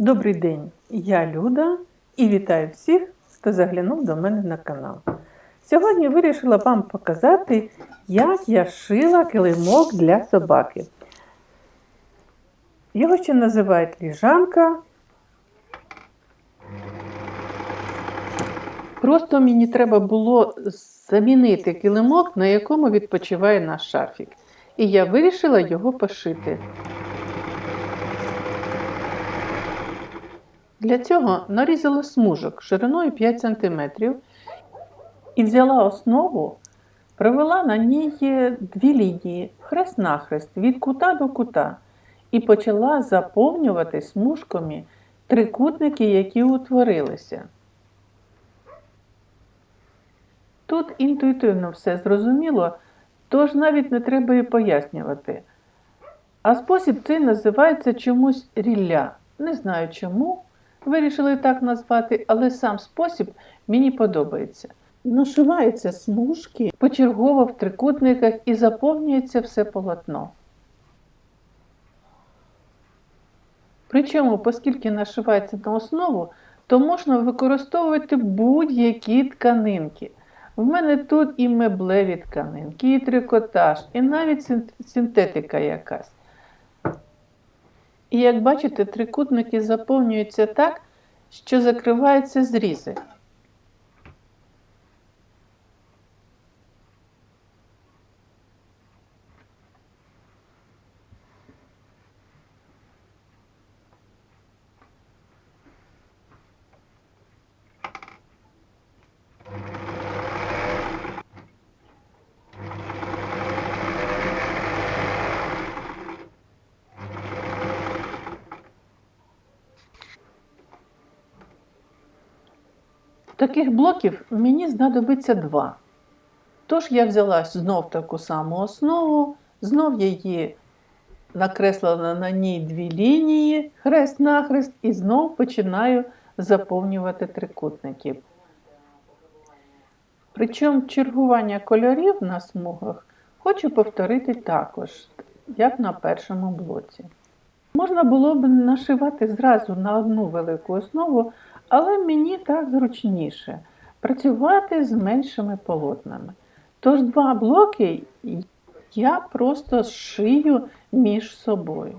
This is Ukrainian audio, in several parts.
Добрий день, я Люда і вітаю всіх, хто заглянув до мене на канал. Сьогодні вирішила вам показати, як я шила килимок для собаки. Його ще називають ліжанка. Просто мені треба було замінити килимок, на якому відпочиває наш шарфік. І я вирішила його пошити. Для цього нарізала смужок шириною 5 см і взяла основу, провела на ній дві лінії хрест-нахрест від кута до кута і почала заповнювати смужками трикутники, які утворилися. Тут інтуїтивно все зрозуміло, тож навіть не треба і пояснювати. А спосіб цей називається чомусь рілля. Не знаю чому вирішили так назвати, але сам спосіб мені подобається. Нашиваються смужки почергово в трикутниках і заповнюється все полотно. Причому, оскільки нашивається на основу, то можна використовувати будь-які тканинки. В мене тут і меблеві тканинки, і трикотаж, і навіть синтетика якась. І як бачите, трикутники заповнюються так, що закриваються зрізи. Таких блоків мені знадобиться два. Тож я взяла знов таку саму основу, знов її накреслила на ній дві лінії, хрест-нахрест, і знов починаю заповнювати трикутники. Причому чергування кольорів на смугах хочу повторити також, як на першому блоці. Можна було б нашивати зразу на одну велику основу, але мені так зручніше працювати з меншими полотнами. Тож два блоки я просто зшию між собою.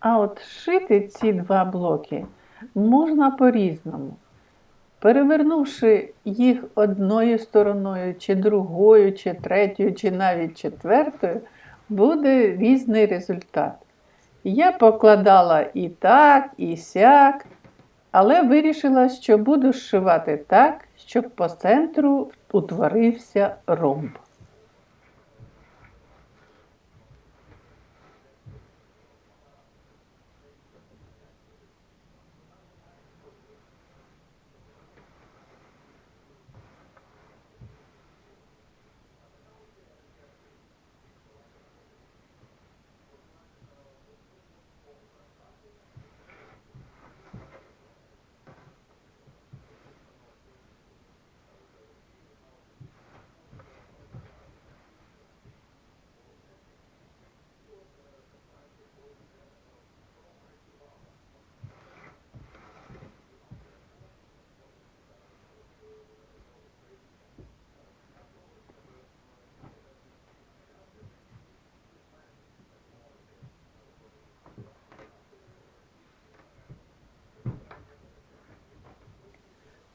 А от шити ці два блоки можна по-різному. Перевернувши їх одною стороною, чи другою, чи третьою, чи навіть четвертою, буде різний результат. Я покладала і так, і сяк, але вирішила, що буду зшивати так, щоб по центру утворився ромб.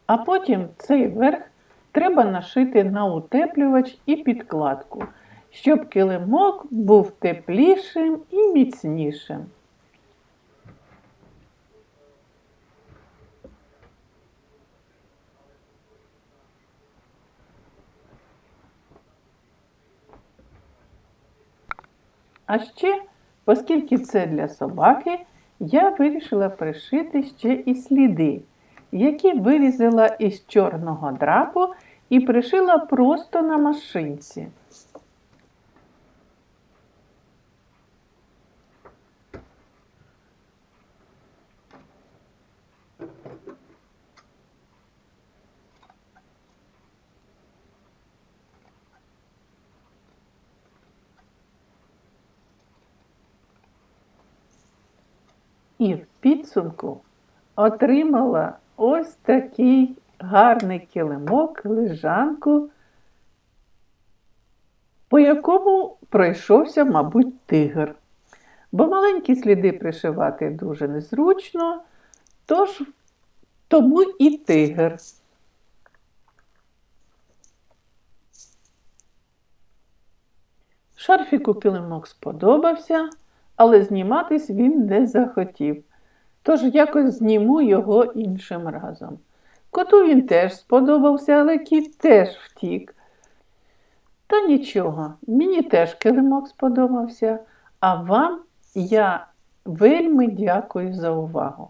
А потім цей верх треба нашити на утеплювач і підкладку, щоб килимок був теплішим і міцнішим. А ще, оскільки це для собаки, я вирішила пришити ще і сліди які вирізала із чорного драпу і пришила просто на машинці. І в підсумку отримала ось такий гарний килимок, лежанку, по якому пройшовся, мабуть, тигр. Бо маленькі сліди пришивати дуже незручно, тож тому і тигр. Шарфіку килимок сподобався, але зніматись він не захотів. Тож якось зніму його іншим разом. Коту він теж сподобався, але кіт теж втік. Та нічого, мені теж килимок сподобався, а вам я вельми дякую за увагу.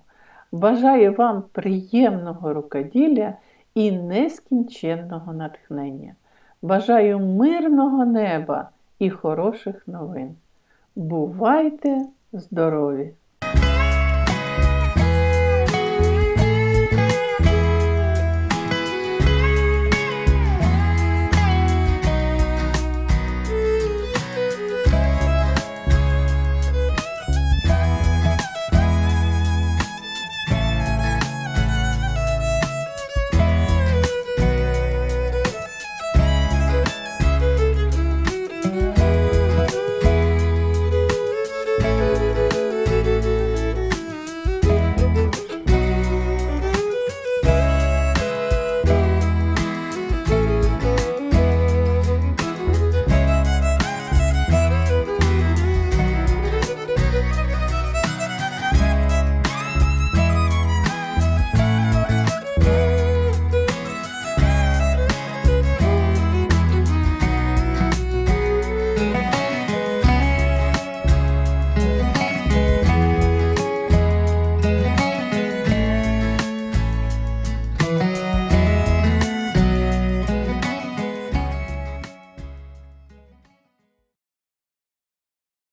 Бажаю вам приємного рукоділля і нескінченного натхнення. Бажаю мирного неба і хороших новин. Бувайте здорові!